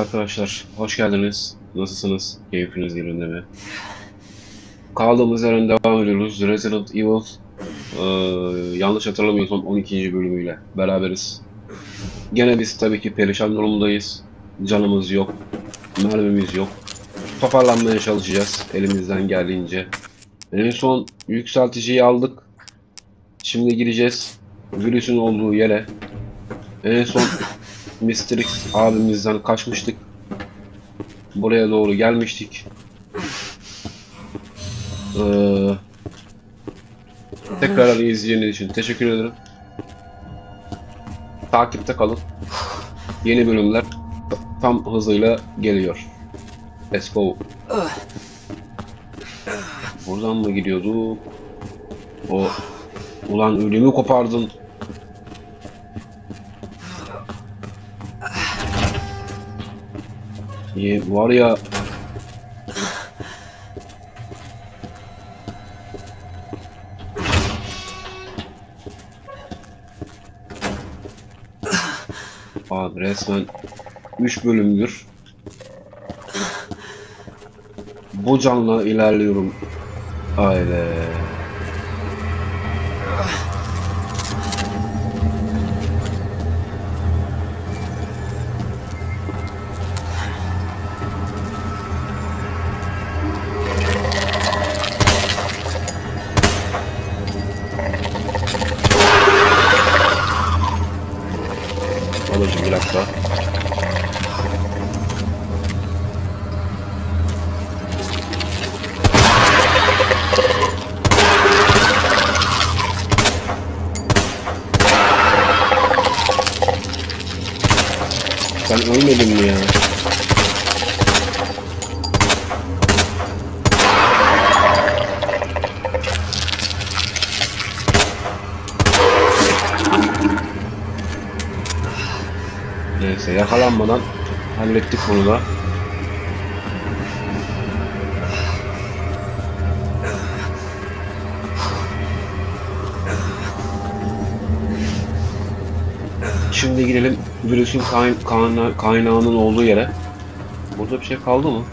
Arkadaşlar hoş geldiniz. Nasılsınız? Keyfiniz yerinde mi? Kaldığımız yerden devam ediyoruz. Resident Evil eee, yanlış hatırlamıyorsam 12. bölümüyle beraberiz. Gene biz tabii ki perişan durumdayız. Canımız yok. Mermimiz yok. Toparlanmaya çalışacağız elimizden geldiğince. En son yükselticiyi aldık. Şimdi gireceğiz virüsün olduğu yere. En son Mr. X abimizden kaçmıştık. Buraya doğru gelmiştik. Ee, tekrar izlediğiniz için teşekkür ederim. Takipte kalın. Yeni bölümler tam hızıyla geliyor. Let's go. Buradan mı gidiyordu? O ulan ölümü kopardın. İyi, var ya Abi resmen 3 bölümdür bu canla ilerliyorum. Haydi. Babacım bir dakika. Sen ölmedin mi ya? Neyse yakalanmadan hallettik bunu da. Şimdi gidelim virüsün kay- kayna- kaynağının olduğu yere. Burada bir şey kaldı mı?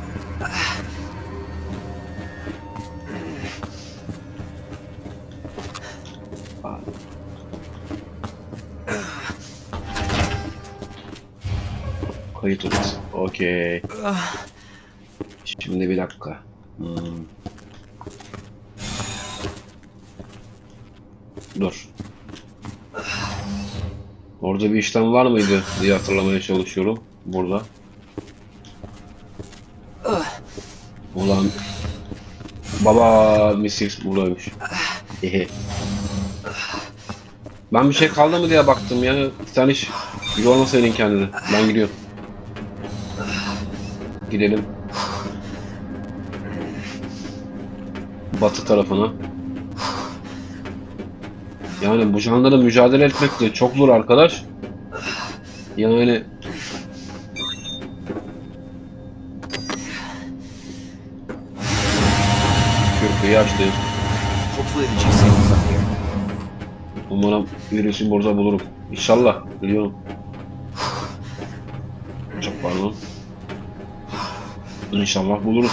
Kayıt odası. Okey. Şimdi bir dakika. Hmm. Dur. Orada bir işlem var mıydı diye hatırlamaya çalışıyorum. Burada. Ulan. Baba Mrs. buradaymış. Ben bir şey kaldı mı diye baktım ya. Sen hiç yormasaydın kendini. Ben gidiyorum. Gidelim. Batı tarafına. Yani bu canlılarla mücadele etmek de çok zor arkadaş. Yani Kürküyü açtı. Umarım virüsü burada bulurum. İnşallah. Biliyorum. Çok pardon. İnşallah buluruz.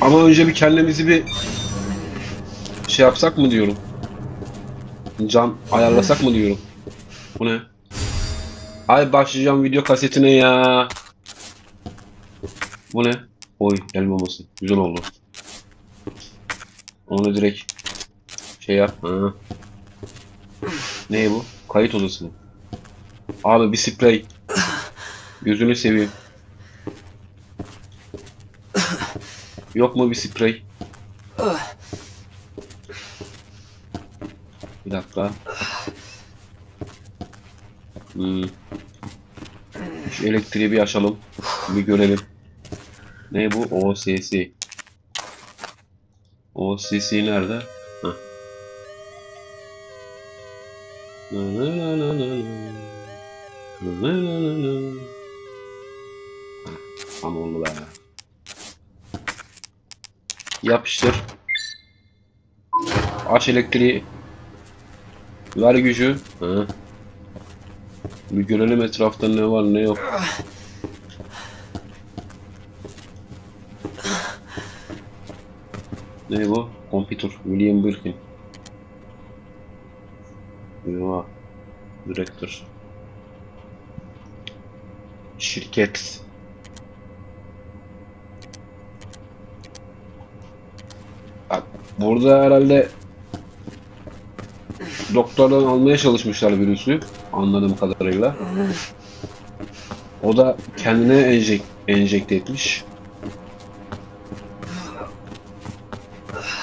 Ama önce bir kendimizi bir şey yapsak mı diyorum. Can ayarlasak mı diyorum. Bu ne? Ay başlayacağım video kasetine ya. Bu ne? Oy elmaması. Güzel oldu. Onu direkt şey yap. Ha. Ne bu? Kayıt odası mı? Abi bir sprey. Gözünü seveyim. Yok mu bir sprey? Bir dakika. Hmm. Şu elektriği bir açalım. Bir görelim. Ne bu? OSS. OSS nerede? Heh. Na na na oldu be. Yapıştır. Aç elektriği. Ver gücü. Hı. Bir görelim etrafta ne var ne yok. Ne bu? Computer. William Birkin. Eyvah. Direktör. Şirket. Burada herhalde doktordan almaya çalışmışlar virüsü anladığım kadarıyla. O da kendine enjek enjekte etmiş.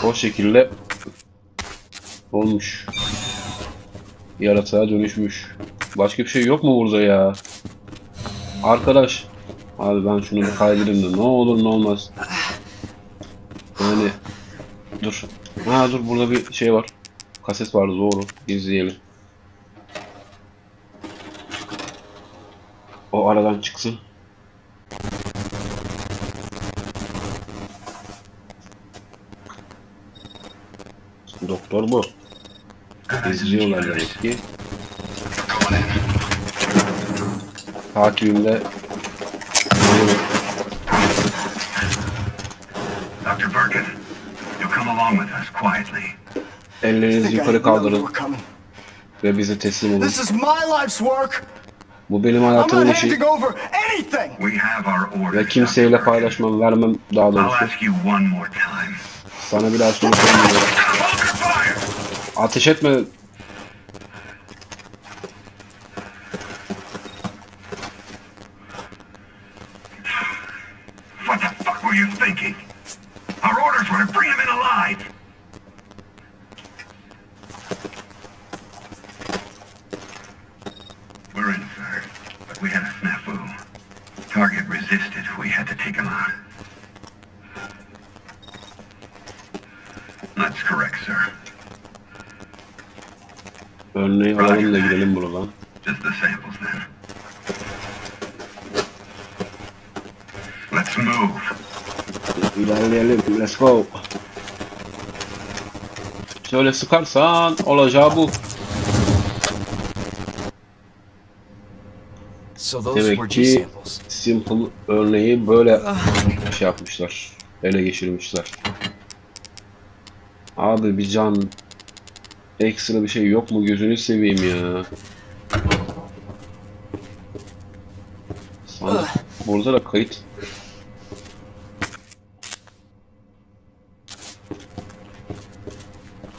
O şekilde olmuş. Yaratığa dönüşmüş. Başka bir şey yok mu burada ya? Arkadaş. Abi ben şunu bir kaydırayım da ne olur ne olmaz. Dur. Ha dur burada bir şey var. Kaset var doğru. İzleyelim. O aradan çıksın. Doktor bu. İzliyorlar demek ki. Takibimde Dr. Birkin, you come along with us quietly. ellerinizi yukarı kaldırın ve bize teslim olun. This is my life's work. Bu benim I'm hayatımın işi handing over anything. We have our orders. ve kimseyle paylaşmam, vermem daha I'll doğrusu. ask you one more time. Sana bir daha your fire! Ateş etme. What the fuck were you thinking? Our orders were to bring him in alive. We're in, sir, but we had a snafu. Target resisted. We had to take him on. That's correct, sir. Örneği alalım da gidelim buradan. Just the samples then. Let's move. İlerleyelim. Let's go. Şöyle sıkarsan olacağı bu. So those Demek were ki G samples. simple örneği böyle şey yapmışlar. Ele geçirmişler. Abi bir can ekstra bir şey yok mu gözünü seveyim ya. Sandık. Burada da kayıt.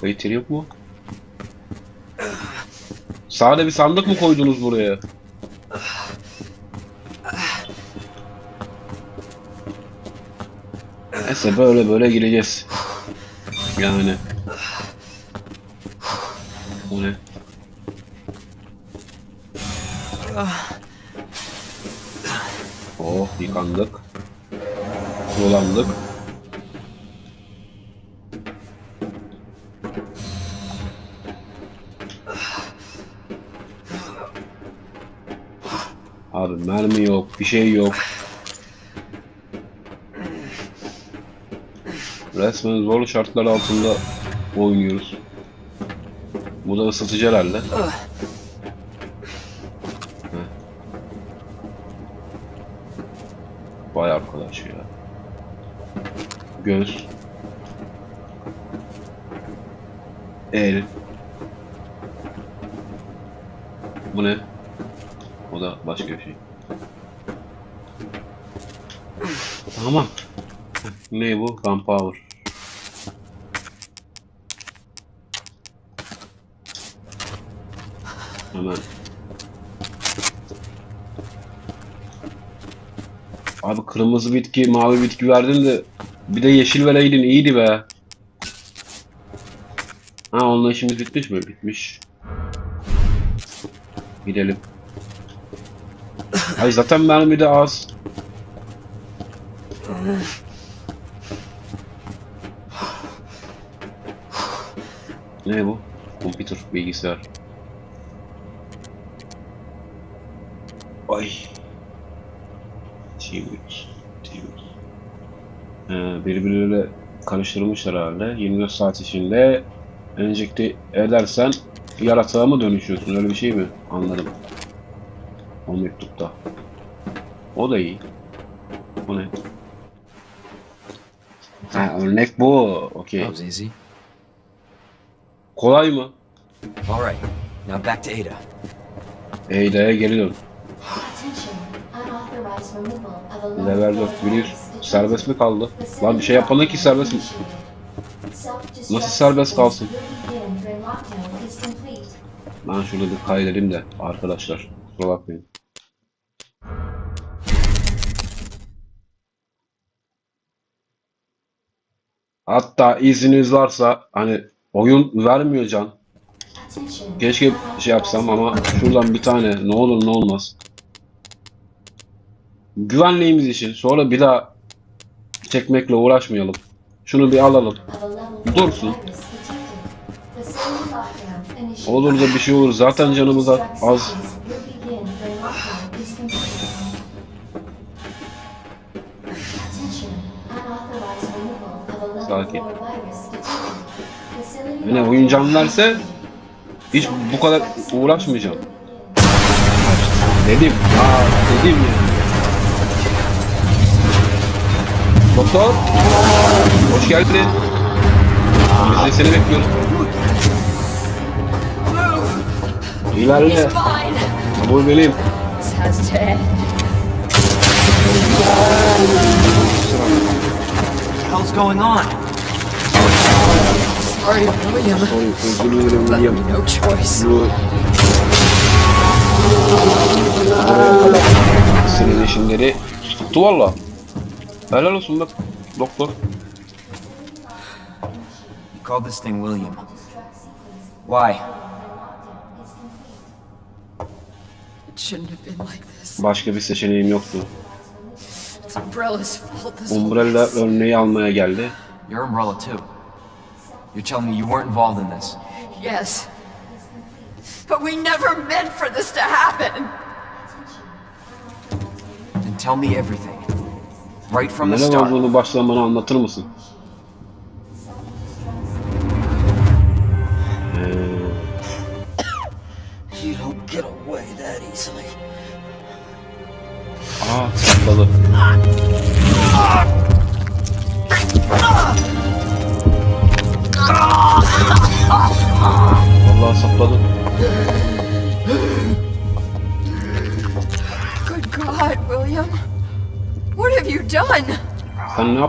Kayıt yeri yok mu? Sade bir sandık mı koydunuz buraya? Neyse böyle böyle gireceğiz. Yani. Bu ne? Oh yıkandık. Dolandık. Mermi yok, bir şey yok. Resmen zorlu şartlar altında oynuyoruz. Bu da ısıtıcı herhalde. Vay arkadaş ya. Göz. El. Bu ne? O da başka bir şey. Tamam. Ne bu? Gunpowder. Hemen. Abi kırmızı bitki, mavi bitki verdin de bir de yeşil vereydin iyiydi be. Ha onunla işimiz bitmiş mi? Bitmiş. Gidelim. Ay zaten mermi de az. Ne bu? Computer, bilgisayar. Ay. T-Wix. T-Wix. Ee, birbirleriyle karıştırmışlar herhalde. 24 saat içinde enjekte edersen yaratığa mı dönüşüyorsun? Öyle bir şey mi? Anladım. O mektupta. O da iyi. O ne? Ha, örnek bu. Okey. That was easy. Kolay mı? All right, now back to Ada. Eyda'ya geri dön. Level low 4 floor bilir. Serbest mi kaldı? Lan bir şey yapalım ki serbest mi? Nasıl serbest kalsın? Ben şurada bir kaydedeyim de arkadaşlar. Kusura bakmayın. Hatta izniniz varsa hani oyun vermiyor can. Keşke şey yapsam ama şuradan bir tane ne olur ne olmaz. Güvenliğimiz için sonra bir daha çekmekle uğraşmayalım. Şunu bir alalım. Dursun. Olur da bir şey olur. Zaten canımız az. Yine lockdown oyun can verse hiç bu kadar uğraşmayacağım. Dedim. Aa, dedim ya. Doktor. Hoş geldin. Biz de seni bekliyoruz. İlerle. Fine. Bu benim. This has to end. What the hell's going on? Sorry, William. Sorry, özür dilerim William. No choice. Senin işinleri tuttu valla. Helal olsun bak doktor. You called this thing William. Why? It shouldn't have been like this. Başka bir seçeneğim yoktu. It's Umbrella's fault Umbrella örneği almaya geldi. You're Umbrella too. You're telling me you weren't involved in this. Yes. But we never meant for this to happen. Then tell me everything. Right from the Neler start. olduğunu baştan bana anlatır mısın?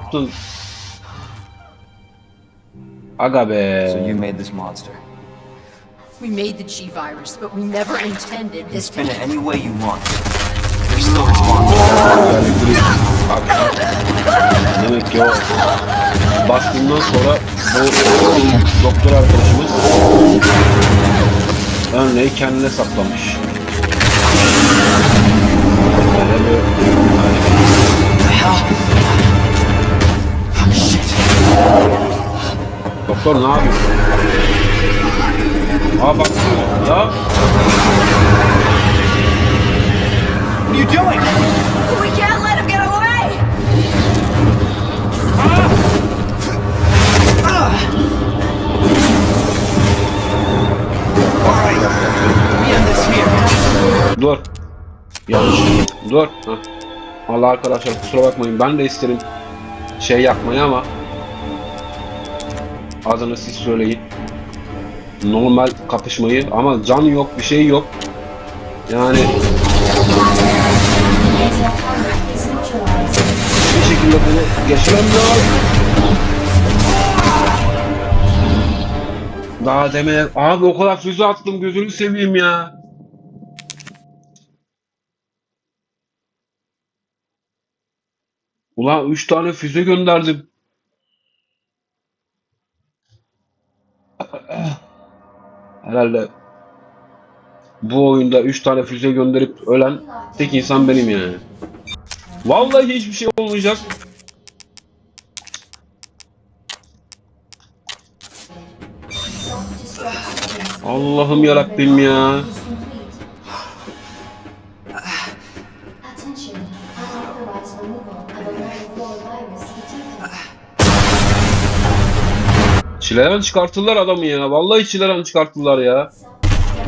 Yaptın? Aga be. So you made this monster. We made the G virus, but we never intended this to Spin it any way you want. You're still responsible. Bak. Demek ki o baskından sonra bu doktor arkadaşımız örneği kendine saklamış. Doktor ne yapıyorsun? Aa bak ya What are you doing? We can't let him get away! We end this here. Dur. Yanlış. Dur. Heh. Vallahi arkadaşlar kusura bakmayın. Ben de isterim şey yapmayı ama adını siz söyleyin. Normal kapışmayı ama can yok bir şey yok. Yani bir şekilde bunu geçirmem lazım. Daha demeye abi o kadar füze attım gözünü seveyim ya. Ulan 3 tane füze gönderdim. Herhalde bu oyunda 3 tane füze gönderip ölen tek insan benim yani. Vallahi hiçbir şey olmayacak. Allah'ım yarabbim ya. Çileden çıkarttılar adamı ya. Vallahi çileden çıkarttılar ya.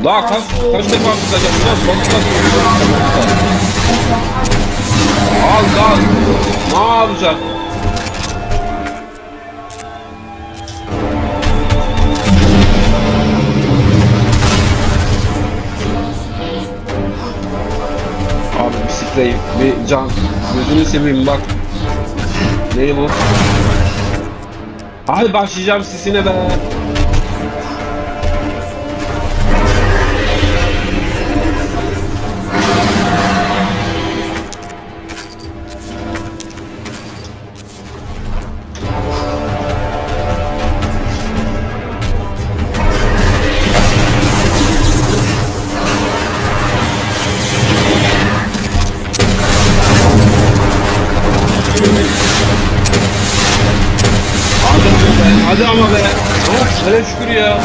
Daha kaç, kaç defa tutacağım? Balık Al gaz. Ne yapacak? Abi sprey, bir can. Gözünü seveyim bak. Ne bu? Hadi başlayacağım sisine be. Hadi ama be. Oh, hele şükür ya.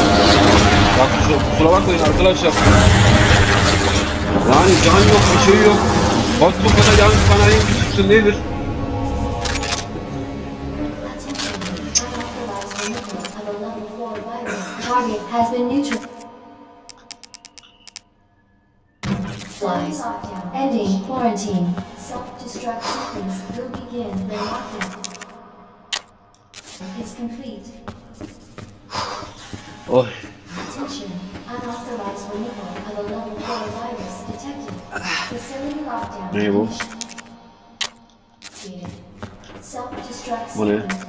Bak kusura, kusura bakmayın arkadaşlar. Yani can yok, bir şey yok. Bak bu kadar yan kanalın çıksın nedir? Target has been. Ending quarantine. Self-destruct sequence will begin when lockdown is complete. Oy. Attention. Unauthorized removal of a level 4 virus detected. Facility lockdown. Ne bu? Self-destruct sequence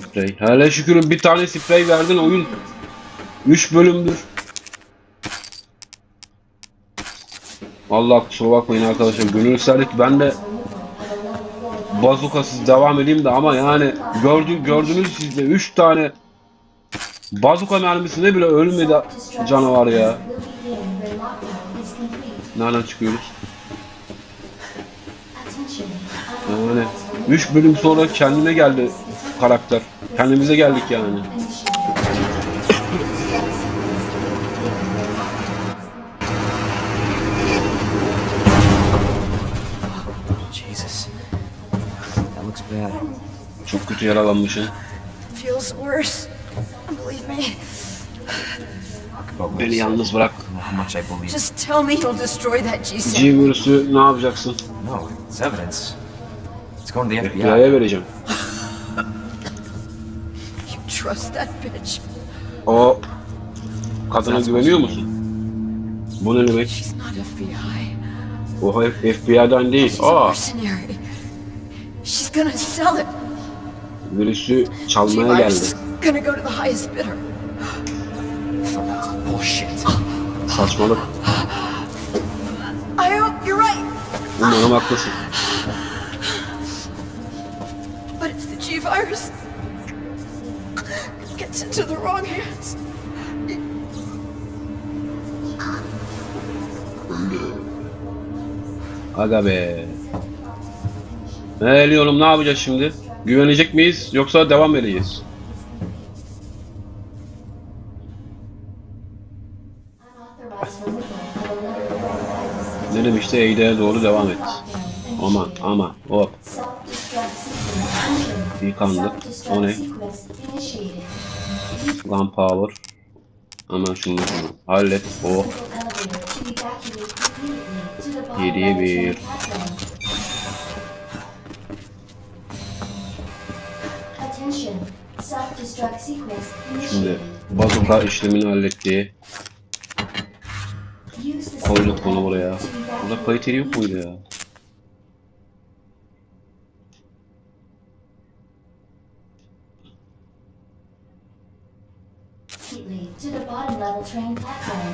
Sprey. Hele şükür bir tane sprey verdin oyun. 3 bölümdür. Allah kusura bakmayın arkadaşlar. Gönül isterdik ben de bazukasız devam edeyim de ama yani gördü, gördünüz siz de 3 tane bazuka mermisine bile ölmedi canavar ya. Nereden çıkıyoruz? Yani 3 bölüm sonra kendine geldi karakter. Kendimize geldik yani. Jesus. That looks bad. Çok kötü yaralanmışsın. Feels worse. Believe me. Beni yalnız bırak. how much I believe. Just tell me you'll destroy that G virüsü ne yapacaksın? No, it's evidence. To the FBI. FBI'ye vereceğim. You trust that bitch? O kadına güveniyor musun? Bu ne demek? She's not FBI. O FBI'den değil. She's a Aa, mercenary. She's gonna sell it. virüsü çalmaya geldi. gonna go to the highest bidder. Bullshit. Saçmalık. I hope you're right, Umarım haklısın. Virus gets into the wrong hands, Aga be. Ne diyorum ne yapacağız şimdi? Güvenecek miyiz yoksa devam edeceğiz? Ne demişti? Eğde'ye doğru devam et. Ama ama hop yıkandık. O ne? Gunpowder. Hemen şunu şunu hallet. Oh. Yediye bir. Attention. Self-destruct sequence Şimdi initiated. bazuka işlemini halletti. Koyduk bunu buraya. Burada kayıt yeri yok muydu ya?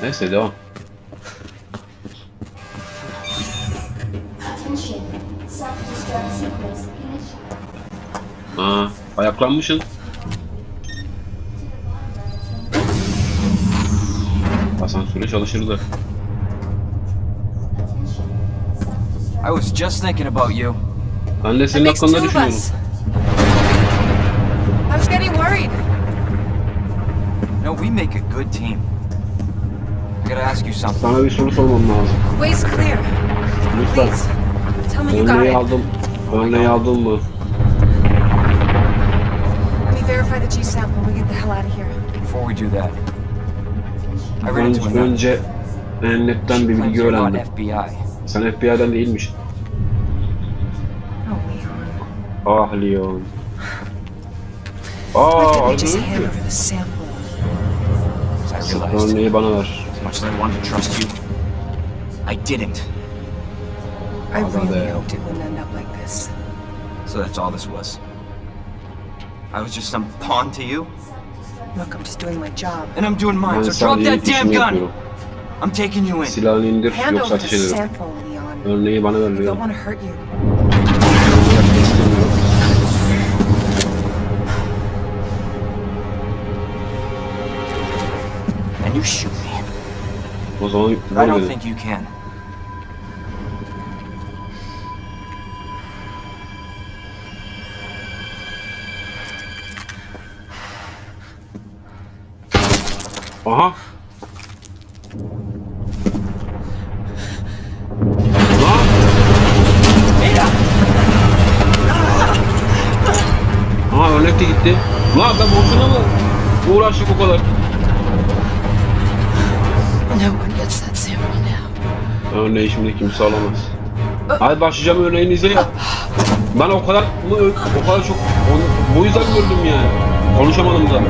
Neyse devam. Aa, ayaklanmışsın. Asansöre çalışırdı. I was just thinking about you. Ben de senin hakkında düşünüyorum. I was getting worried. No, we make a good team. I gotta ask you something. Sana bir soru sormam lazım. Way's clear. Lütfen. Please, tell me you got Örneği it. aldım. Örneği aldın mı? Let me verify the G sample. We get the hell out of here. Before we do that, I ran into Önce, a note. önce Ennet'ten bir bilgi You're not öğrendim. FBI. Sen FBI'den değilmiş. Oh, Leon. Ah Leon. Why Aa, couldn't we harbi just hand over the sample? As I realized, Örneği bana ver. as much as I wanted to trust you, I didn't. I really hoped it wouldn't end up like this. So that's all this was. I was just some pawn to you, Look, I'm just doing my job. and I'm doing mine. So drop that damn gun. I'm taking you in. Silahını indir Hand over the sample, Leon. Örneği bana ver I don't want to hurt you. And you shoot. O zaman I don't think you can. Aha. Lan! Aha örnek de gitti. Lan ben boşuna mı uğraştık o kadar? Örneği şimdi kimse alamaz. Hadi başlayacağım örneğini izle ya. Ben o kadar mı o kadar çok onu, bu yüzden gördüm yani. Konuşamadım da.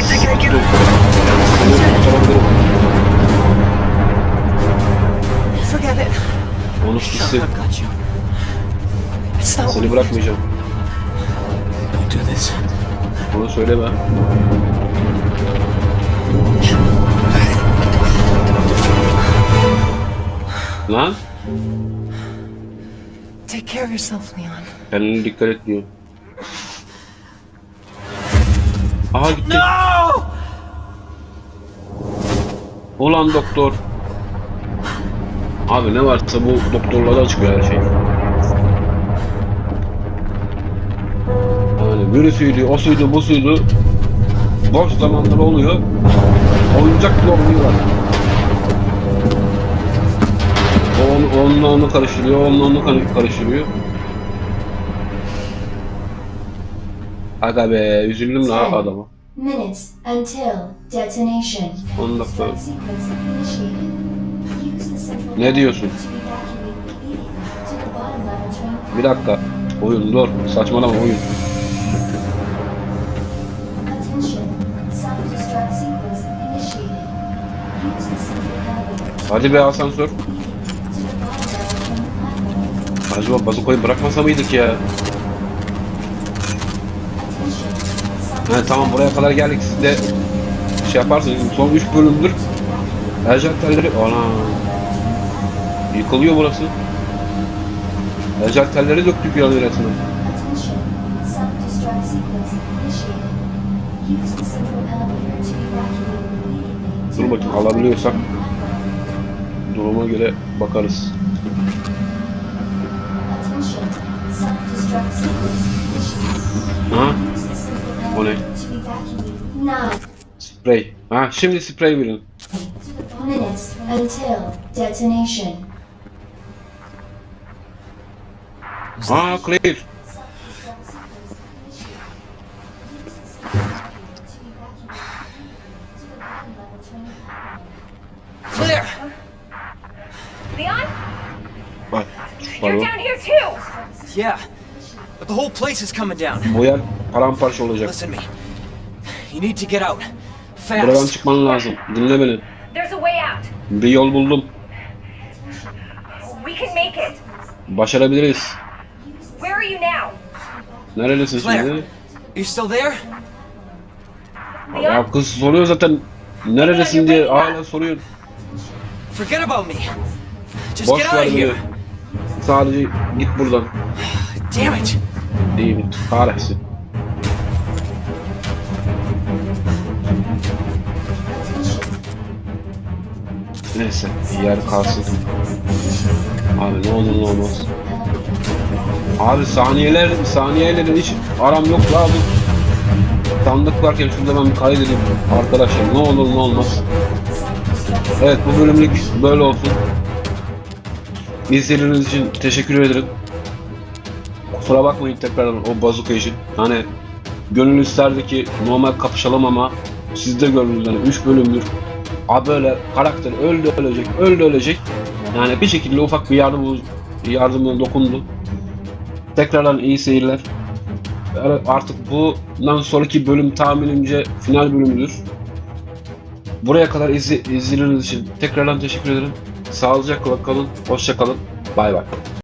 İt. Onu hissi. Seni bırakmayacağım. Onu söyleme. Lan Take care of yourself, Leon. kendine dikkat et diyor. Aha gitti. No! Ulan doktor. Abi ne varsa bu doktorlarda çıkıyor her şey. Yani virüsüydü, o suydu, bu suydu. Boş zamanları oluyor. Oyuncak gibi oynuyorlar. O onu, onunla onu karıştırıyor, onunla onu kar- karıştırıyor. Aga be, üzüldüm la adama. Minutes until detonation. 10 dakika. Ne diyorsun? Bir dakika. Oyun dur. Saçmalama oyun. Hadi be asansör. Acaba bazukayı bırakmasa mıydık ya? He tamam buraya kadar geldik siz de şey yaparsınız. Son 3 bölümdür. Ercan telleri... Ana. Yıkılıyor burası. Ercan döktük yani resmen. Dur bakayım alabiliyorsak. Duruma göre bakarız. Ha? O ne? Sprey. Ha şimdi sprey verin. Aa clear. Clear. Leon, Bak. you're down here too. Yeah. But the whole place is coming down. Bu yer paramparça olacak. Listen to me. You need to get out. Buradan Fast. çıkman lazım. Dinle beni. There's a way out. Bir yol buldum. We can make it. Başarabiliriz. Where are you now? Nerelisin Claire. şimdi? You still there? Ya kız soruyor zaten. Neredesin diye hala soruyor. Forget about me. Just Boş get out of here. Sadece git buradan. Damn it. Değil, kahretsin. Neyse, yer kalsın. Abi ne olur ne olmaz. Abi saniyeler, saniyelerin hiç aram yok abi. Sandık varken şurada ben bir kaydedeyim arkadaşlar. Ne olur ne olmaz. Evet bu bölümlük böyle olsun. İzlediğiniz için teşekkür ederim. Kusura bakmayın tekrardan o bazuka için. Hani gönül isterdi ki normal kapışalım ama siz de gördünüz yani 3 bölümdür. Abi böyle karakter öldü ölecek, öldü ölecek. Yani bir şekilde ufak bir yardım yardımına dokundu. Tekrardan iyi seyirler. Artık bundan sonraki bölüm tahminimce final bölümüdür. Buraya kadar izle, izlediğiniz için tekrardan teşekkür ederim. Sağlıcakla kalın, hoşça kalın. Bay bay.